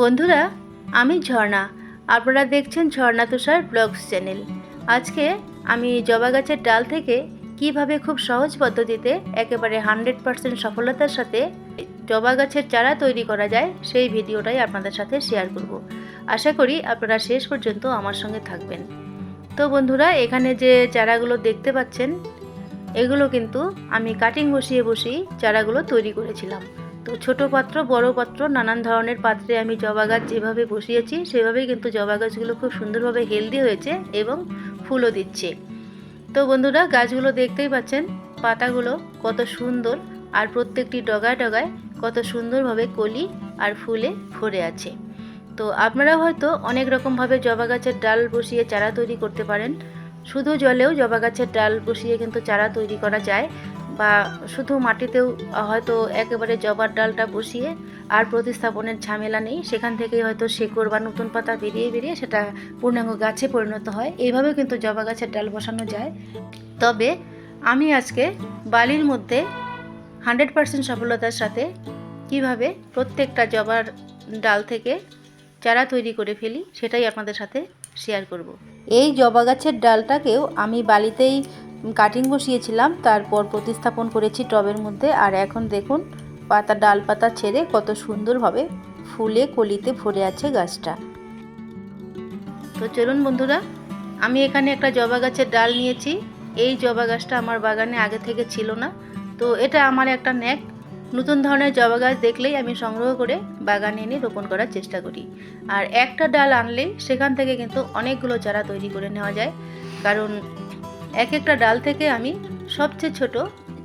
বন্ধুরা, আমি ঝর্ণা। আপনারা দেখছেন ঝর্ণা তুষার ব্লগস চ্যানেল। আজকে আমি জবা গাছের ডাল থেকে কীভাবে খুব সহজ পদ্ধতিতে একেবারে হান্ড্রেড পারসেন্ট সফলতার সাথে জবা গাছের চারা তৈরি করা যায়, সেই ভিডিওটাই আপনাদের সাথে শেয়ার করব। আশা করি আপনারা শেষ পর্যন্ত আমার সঙ্গে থাকবেন। তো বন্ধুরা, এখানে যে চারাগুলো দেখতে পাচ্ছেন, এগুলো কিন্তু আমি কাটিং বসিয়ে বসেই চারাগুলো তৈরি করেছিলাম। তো ছোট পাত্র, বড় পাত্র, নানান ধরনের পাত্রে আমি জবা গাছ যেভাবে বসিয়েছি, সেভাবেই কিন্তু জবা গাছগুলো খুব সুন্দরভাবে হেলদি হয়েছে এবং ফুলও দিচ্ছে। তো বন্ধুরা, গাছগুলো দেখতেই পাচ্ছেন, পাতাগুলো কত সুন্দর আর প্রত্যেকটি ডগায় ডগায় কত সুন্দরভাবে কলি আর ফুলে ভরে আছে। তো আপনারা হয়তো অনেক রকমভাবে জবা গাছের ডাল বসিয়ে চারা তৈরি করতে পারেন। শুধু জলেও জবা গাছের ডাল বসিয়ে কিন্তু চারা তৈরি করা যায়। বা শুধু মাটিতেও, হয়তো একেবারে জবার ডালটা বসিয়ে আর প্রতিস্থাপনের ঝামেলা নেই, সেখান থেকেই হয়তো শেকড় বা নতুন পাতা বেরিয়ে বেরিয়ে সেটা পূর্ণাঙ্গ গাছে পরিণত হয় এইভাবে কিন্তু জবা গাছের ডাল বসানো যায় তবে আমি আজকে বালির মধ্যে হান্ড্রেড পার্সেন্ট সফলতার সাথে কীভাবে প্রত্যেকটা জবার ডাল থেকে চারা তৈরি করে ফেলি, সেটাই আপনাদের সাথে শেয়ার করব। এই জবা গাছের ডালটাকেও আমি বালিতেই কাটিং বসিয়েছিলাম, তারপর প্রতিস্থাপন করেছি টবের মধ্যে, আর এখন দেখুন, পাতা, ডাল পাতা ছেড়ে কত সুন্দরভাবে ফুলে কলিতে ভরে আছে গাছটা। তো চলুন বন্ধুরা, আমি এখানে একটা জবা গাছের ডাল নিয়েছি, এই জবা গাছটা আমার বাগানে আগে থেকে ছিল না, তো এটা আমার একটা ন্যাক নতুন ধরনের জবা গাছ দেখলেই আমি সংগ্রহ করে বাগানে এনে রোপণ করার চেষ্টা করি। আর একটা ডাল আনলেই সেখান থেকে কিন্তু অনেকগুলো চারা তৈরি করে নেওয়া যায়, কারণ এক একটা ডাল থেকে আমি সবচেয়ে ছোট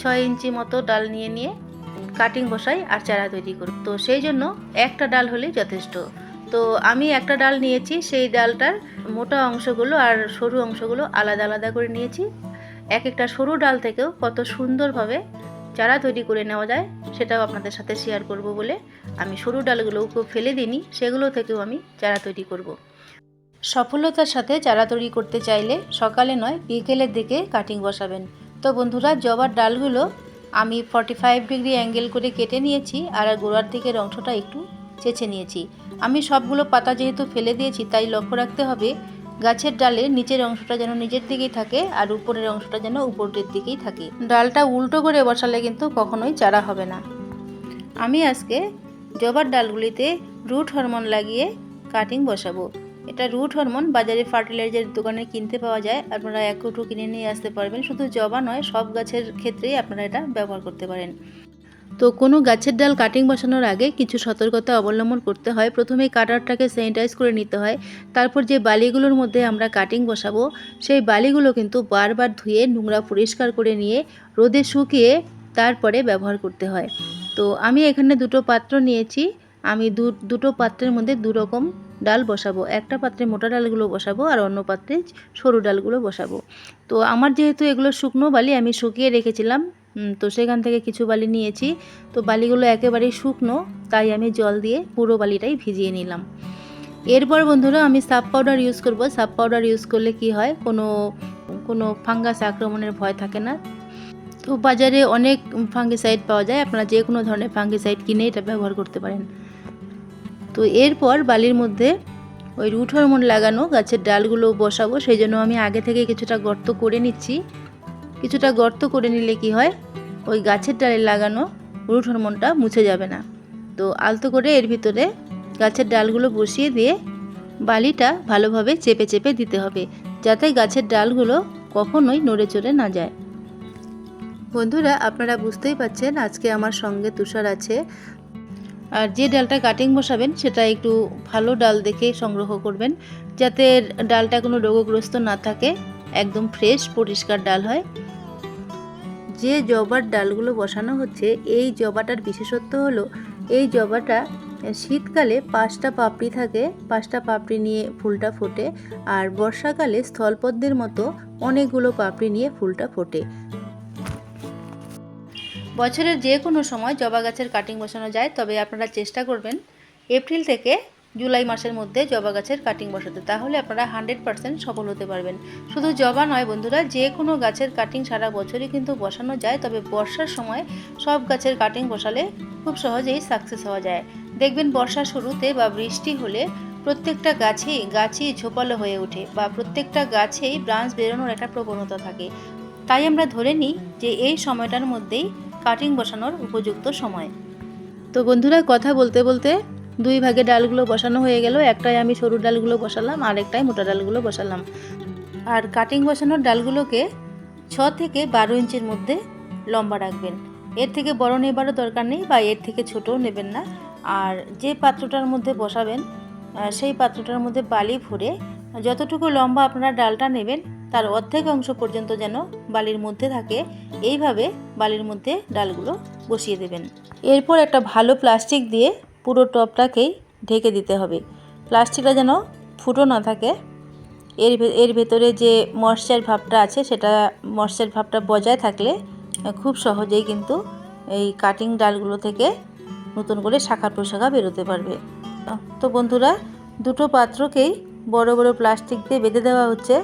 ছয় ইঞ্চি মতো ডাল নিয়ে নিয়ে কাটিং বসাই আর চারা তৈরি করি। তো সেই জন্য একটা ডাল হলেই যথেষ্ট। তো আমি একটা ডাল নিয়েছি, সেই ডালটার মোটা অংশগুলো আর সরু অংশগুলো আলাদা আলাদা করে নিয়েছি। এক একটা সরু ডাল থেকেও কত সুন্দরভাবে চারা তৈরি করে নেওয়া যায় সেটাও আপনাদের সাথে শেয়ার করব বলে আমি সরু ডালগুলোকে ফেলে দিইনি, সেগুলো থেকেও আমি চারা তৈরি করব। সফলতার সাথে চারা তৈরি করতে চাইলে সকালে নয়, বিকেলের দিকে কাটিং বসাবেন। তো বন্ধুরা, জবার ডালগুলো আমি ফর্টি ফাইভ ডিগ্রি অ্যাঙ্গেল করে কেটে নিয়েছি আর গোড়ার দিকের অংশটা একটু চেঁচে নিয়েছি। আমি সবগুলো পাতা যেহেতু ফেলে দিয়েছি, তাই লক্ষ্য রাখতে হবে গাছের ডালের নিচের অংশটা যেন নিচের দিকেই থাকে আর উপরের অংশটা যেন উপরের দিকেই থাকে। ডালটা উল্টো করে বসালে কিন্তু কখনোই চারা হবে না। আমি আজকে জবার ডালগুলিতে রুট হরমোন লাগিয়ে কাটিং বসাবো। এটা রুট হরমোন বাজারে ফার্টিলাইজার দোকানে কিনতে পাওয়া যায়। আপনারা এক কৌটো কিনে নিয়ে আসতে পারবেন। শুধু জবা নয়, সব গাছের ক্ষেত্রেই আপনারা এটা ব্যবহার করতে পারেন। তো কোনো গাছের ডাল কাটিং বসানোর আগে কিছু সতর্কতা অবলম্বন করতে হয়। প্রথমে কাটারটাকে স্যানিটাইজ করে নিতে হয়। তারপর যে বালিগুলোর মধ্যে আমরা কাটিং বসাবো, সেই বালিগুলো কিন্তু বারবার ধুয়ে নোংরা পরিষ্কার করে নিয়ে রোদে শুকিয়ে তারপরে ব্যবহার করতে হয়। তো আমি এখানে দুটো পাত্র নিয়েছি। আমি দুটো পাত্রের মধ্যে দু রকম ডাল বসাবো। একটা পাত্রে মোটা ডালগুলো বসাবো আর অন্য পাত্রে সরু ডালগুলো বসাবো। তো আমার যেহেতু এগুলো শুকনো বালি আমি শুকিয়ে রেখেছিলাম তো সেখান থেকে কিছু বালি নিয়েছি। তো বালিগুলো একেবারেই শুকনো, তাই আমি জল দিয়ে পুরো বালিটাই ভিজিয়ে নিলাম। এরপর বন্ধুরা আমি সাব পাউডার ইউজ করব। সাব পাউডার ইউজ করলে কি হয়, কোনো কোনো ফাঙ্গাস আক্রমণের ভয় থাকে না। তো বাজারে অনেক ফাঙ্গিসাইড পাওয়া যায়। আপনারা যে কোনো ধরনের ফাঙ্গিসাইড কিনে এটা ব্যবহার করতে পারেন। তো এরপর বালির মধ্যে ওই রুট হরমোন লাগানো গাছের ডালগুলো বসাবো, সেই জন্য আমি আগে থেকে কিছুটা গর্ত করে নিচ্ছি। কিছুটা গর্ত করে নিলে কি হয়, ওই গাছের ডালে লাগানো রুট হরমোনটা মুছে যাবে না। তো আলতো করে এর ভিতরে গাছের ডালগুলো বসিয়ে দিয়ে বালিটা ভালোভাবে চেপে চেপে দিতে হবে, যাতে গাছের ডালগুলো কখনোই নড়ে চড়ে না যায়। বন্ধুরা, আপনারা বুঝতেই পাচ্ছেন আজকে আমার সঙ্গে তুষার আছে। আর যে ডালটা কাটিং বসাবেন, সেটা একটু ভালো ডাল দেখে সংগ্রহ করবেন, যাতে ডালটা কোনো রোগগ্রস্ত না থাকে, একদম ফ্রেশ পরিষ্কার ডাল হয়। যে জবার ডালগুলো বসানো হচ্ছে, এই জবাটার বিশেষত্ব হলো, এই জবাটা শীতকালে পাঁচটা পাপড়ি থাকে, পাঁচটা পাপড়ি নিয়ে ফুলটা ফোটে, আর বর্ষাকালে স্থলপদ্মের মতো অনেকগুলো পাপড়ি নিয়ে ফুলটা ফোটে। বছরের যে কোনো সময় জবা গাছের কাটিং বসানো যায়, তবে আপনারা চেষ্টা করবেন এপ্রিল থেকে জুলাই মাসের মধ্যে জবা গাছের কাটিং বসাতে। তাহলে আপনারা হান্ড্রেড পারসেন্ট সফল হতে পারবেন। শুধু জবা নয় বন্ধুরা, যে কোনো গাছের কাটিং সারা বছরই কিন্তু বসানো যায়, তবে বর্ষার সময় সব গাছের কাটিং বসালে খুব সহজেই সাকসেস হওয়া যায়। দেখবেন বর্ষা শুরুতে বা বৃষ্টি হলে প্রত্যেকটা গাছেই গাছই ঝোপালো হয়ে ওঠে বা প্রত্যেকটা গাছেই ব্রাঞ্চ বেরোনোর একটা প্রবণতা থাকে। তাই আমরা ধরে নিই যে এই সময়টার মধ্যেই কাটিং বসানোর উপযুক্ত সময়। তো বন্ধুরা, কথা বলতে বলতে দুই ভাগে ডালগুলো বসানো হয়ে গেল। একটাই আমি সরু ডালগুলো বসালাম, আর একটাই মোটা ডালগুলো বসালাম। আর কাটিং বসানোর ডালগুলোকে ছ থেকে বারো ইঞ্চির মধ্যে লম্বা রাখবেন। এর থেকে বড় নেবারও দরকার নেই বা এর থেকে ছোটও নেবেন না। আর যে পাত্রটার মধ্যে বসাবেন সেই পাত্রটার মধ্যে বালি ভরে যতটুকু লম্বা আপনারা ডালটা নেবেন তার অর্ধেক অংশ পর্যন্ত যেন বালির মধ্যে থাকে, এইভাবে বালির মধ্যে ডালগুলো বসিয়ে দেবেন। এরপর একটা ভালো প্লাস্টিক দিয়ে পুরো টপটাকেই ঢেকে দিতে হবে। প্লাস্টিকটা যেন ফুটো না থাকে। এর এর ভেতরে যে ময়শ্চার ভাবটা আছে, সেটা ময়শ্চার ভাবটা বজায় থাকলে খুব সহজেই কিন্তু এই কাটিং ডালগুলো থেকে নতুন করে শাখা প্রশাখা বেরোতে পারবে। তো বন্ধুরা, দুটো পাত্রকেই বড় বড় প্লাস্টিক দিয়ে বেঁধে দেওয়া হচ্ছে।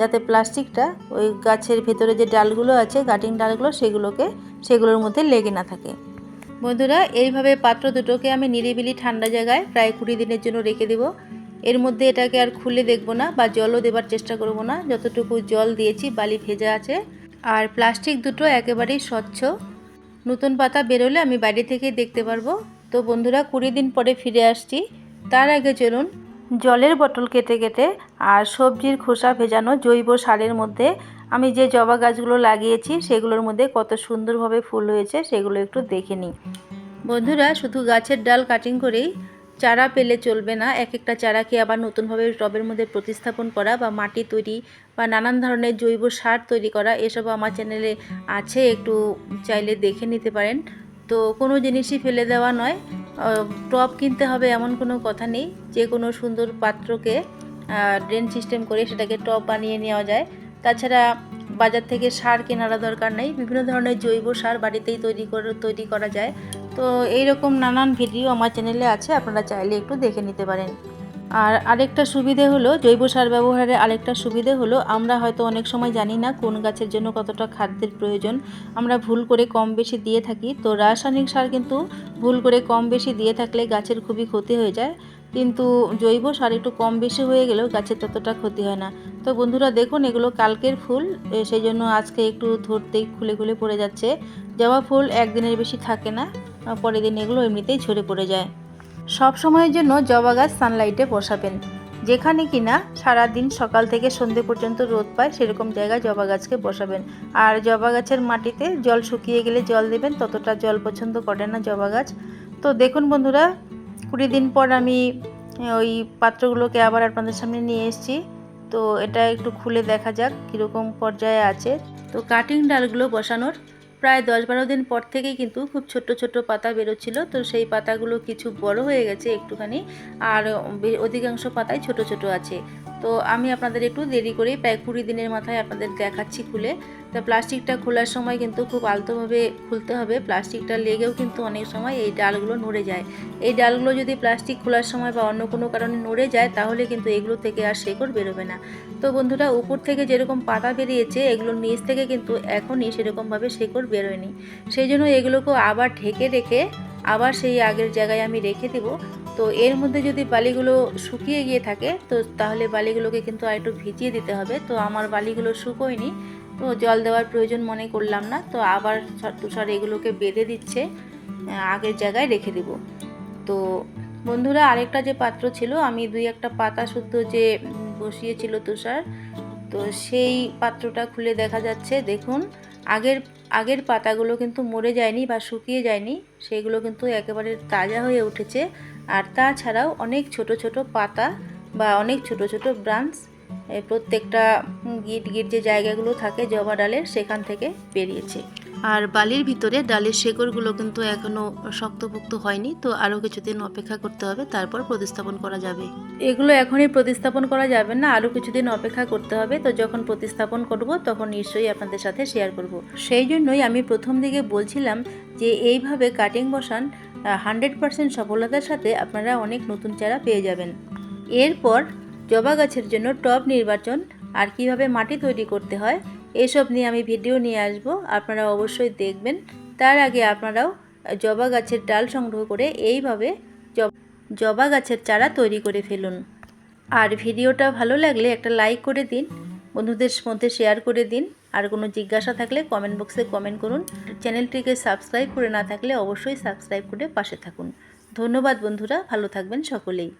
যাতে প্লাস্টিকটা ওই গাছের ভেতরে যে ডালগুলো আছে কাটিং ডালগুলো, সেগুলোকে, সেগুলোর মধ্যে লেগে না থাকে। বন্ধুরা, এইভাবে পাত্র দুটোকে আমি নিরিবিলি ঠান্ডা জায়গায় প্রায় কুড়ি দিনের জন্য রেখে দেবো। এর মধ্যে এটাকে আর খুলে দেখব না বা জলও দেবার চেষ্টা করব না। যতটুকু জল দিয়েছি, বালি ভেজা আছে। আর প্লাস্টিক দুটো একেবারেই স্বচ্ছ। নতুন পাতা বেরোলে আমি বাইরে থেকে দেখতে পারব। তো বন্ধুরা, কুড়ি দিন পরে ফিরে আসছি। তার আগে চলুন জলের বোতল কেটে কেটে আর সবজির খোসা ভেজানো জৈব সারের মধ্যে আমি যে জবা গাছগুলো লাগিয়েছি, সেগুলোর মধ্যে কত সুন্দরভাবে ফুল হয়েছে, সেগুলো একটু দেখে নিই। বন্ধুরা, শুধু গাছের ডাল কাটিং করেই চারা পেলে চলবে না। এক একটা চারাকে আবার নতুনভাবে টবের মধ্যে প্রতিস্থাপন করা বা মাটি তৈরি বা নানান ধরনের জৈব সার তৈরি করা এসব আমার চ্যানেলে আছে। একটু চাইলে দেখে নিতে পারেন। তো কোনো জিনিসই ফেলে দেওয়া নয়। টপ কিনতে হবে এমন কোনো কথা নেই। যে কোনো সুন্দর পাত্রকে ড্রেন সিস্টেম করে সেটাকে টপ বানিয়ে নেওয়া যায়। তাছাড়া বাজার থেকে সার কেনার দরকার নেই। বিভিন্ন ধরনের জৈব সার বাড়িতেই তৈরি করে, তৈরি করা যায়। তো এইরকম নানান ভিডিও আমার চ্যানেলে আছে। আপনারা চাইলে একটু দেখে নিতে পারেন। আর আরেকটা সুবিধে হলো জৈব সার ব্যবহারের আরেকটা সুবিধে হলো আমরা হয়তো অনেক সময় জানি না কোন গাছের জন্য কতটা খাদ্যের প্রয়োজন। আমরা ভুল করে কম বেশি দিয়ে থাকি। তো রাসায়নিক সার কিন্তু ভুল করে কম বেশি দিয়ে থাকলে গাছের খুবই ক্ষতি হয়ে যায়। কিন্তু জৈব সার একটু কম বেশি হয়ে গেলেও গাছের ততটা ক্ষতি হয় না। তো বন্ধুরা দেখুন এগুলো কালকের ফুল সেই জন্য আজকে একটু ধরতেই খুলে খুলে পড়ে যাচ্ছে। জবা ফুল একদিনের বেশি থাকে না পরের দিন এগুলো এমনিতেই ঝরে পড়ে যায়। সব সময়ের জন্য জবা গাছ সানলাইটে বসাবেন। যেখানে কিনা সারা দিন সকাল থেকে সন্ধে পর্যন্ত রোদ পায়, সেরকম জায়গায় জবা গাছকে বসাবেন। আর জবা গাছের মাটিতে জল শুকিয়ে গেলে জল দেবেন, ততটা জল পছন্দ করে না জবা গাছ। তো দেখুন বন্ধুরা, কুড়ি দিন পর আমি ওই পাত্রগুলোকে আবার আপনাদের সামনে নিয়ে এসেছি। তো এটা একটু খুলে দেখা যাক কীরকম পর্যায়ে আছে। তো কাটিং ডালগুলো বসানোর প্রায় দশ বারো দিন পর থেকেই কিন্তু খুব ছোট ছোট পাতা বেরোচ্ছিল। তো সেই পাতাগুলো কিছু বড় হয়ে গেছে একটুখানি। আর অধিকাংশ পাতাই ছোট ছোট আছে। তো আমি আপনাদের একটু দেরি করেই প্রায় কুড়ি দিনের মাথায় আপনাদের দেখাচ্ছি খুলে। তা প্লাস্টিকটা খোলার সময় কিন্তু খুব আলতোভাবে খুলতে হবে। প্লাস্টিকটা লেগেও কিন্তু অনেক সময় এই ডালগুলো নড়ে যায়। এই ডালগুলো যদি প্লাস্টিক খোলার সময় বা অন্য কোনো কারণে নড়ে যায়, তাহলে কিন্তু এগুলো থেকে আর শেকড় বেরোবে না। তো বন্ধুরা, উপর থেকে যেরকম পাতা বেরিয়েছে, এগুলোর নিচ থেকে কিন্তু এখনই সেরকমভাবে শেকড় বেরোয়নি। সেই জন্য এগুলোকে আবার ঢেকে রেখে আবার সেই আগের জায়গায় আমি রেখে দেব। তো এর মধ্যে যদি বালিগুলো শুকিয়ে গিয়ে থাকে, তো তাহলে বালিগুলোকে কিন্তু আর একটু ভিজিয়ে দিতে হবে। তো আমার বালিগুলো শুকোয়নি, তো জল দেওয়ার প্রয়োজন মনে করলাম না। তো আবার তুষার এগুলোকে বেঁধে দিচ্ছে আগের জায়গায় রেখে দেব। তো বন্ধুরা, আরেকটা যে পাত্র ছিল, আমি দুই একটা পাতা শুদ্ধ যে বসিয়েছিল তুষার, তো সেই পাত্রটা খুলে দেখা যাচ্ছে। দেখুন, আগের আগের পাতাগুলো কিন্তু মরে যায়নি বা শুকিয়ে যায়নি, সেগুলো কিন্তু একেবারে তাজা হয়ে উঠেছে। আর তাছাড়াও অনেক ছোট ছোট পাতা বা অনেক ছোট ছোট ব্রাঞ্চ প্রত্যেকটা গিট গিট যে জায়গাগুলো থাকে জবা ডালের সেখান থেকে বেরিয়েছে। আর বালির ভিতরে ডালের শেকড়গুলো কিন্তু এখনও শক্তপোক্ত হয়নি তো আরও কিছুদিন অপেক্ষা করতে হবে তারপর প্রতিস্থাপন করা যাবে। এগুলো এখনই প্রতিস্থাপন করা যাবে না আরও কিছুদিন অপেক্ষা করতে হবে তো যখন প্রতিস্থাপন করব তখন নিশ্চয়ই আপনাদের সাথে শেয়ার করব। সেই জন্যই আমি প্রথম দিকে বলছিলাম যে এইভাবে কাটিং বসান হান্ড্রেড পার্সেন্ট সফলতার সাথে আপনারা অনেক নতুন চারা পেয়ে যাবেন। এরপর জবা গাছের জন্য টব নির্বাচন আর কীভাবে মাটি তৈরি করতে হয়, এসব নিয়ে আমি ভিডিও নিয়ে আসব। আপনারা অবশ্যই দেখবেন। তার আগে আপনারাও জবা গাছের ডাল সংগ্রহ করে এইভাবে জব- গাছের চারা তৈরি করে ফেলুন। আর ভিডিওটা ভালো লাগলে একটা লাইক করে দিন। বন্ধুদের মধ্যে শেয়ার করে দিন। আর কোনো জিজ্ঞাসা থাকলে কমেন্ট বক্সে কমেন্ট করুন। চ্যানেলটিকে সাবস্ক্রাইব করে না থাকলে অবশ্যই সাবস্ক্রাইব করে পাশে থাকুন। ধন্যবাদ বন্ধুরা, ভালো থাকবেন সকলেই।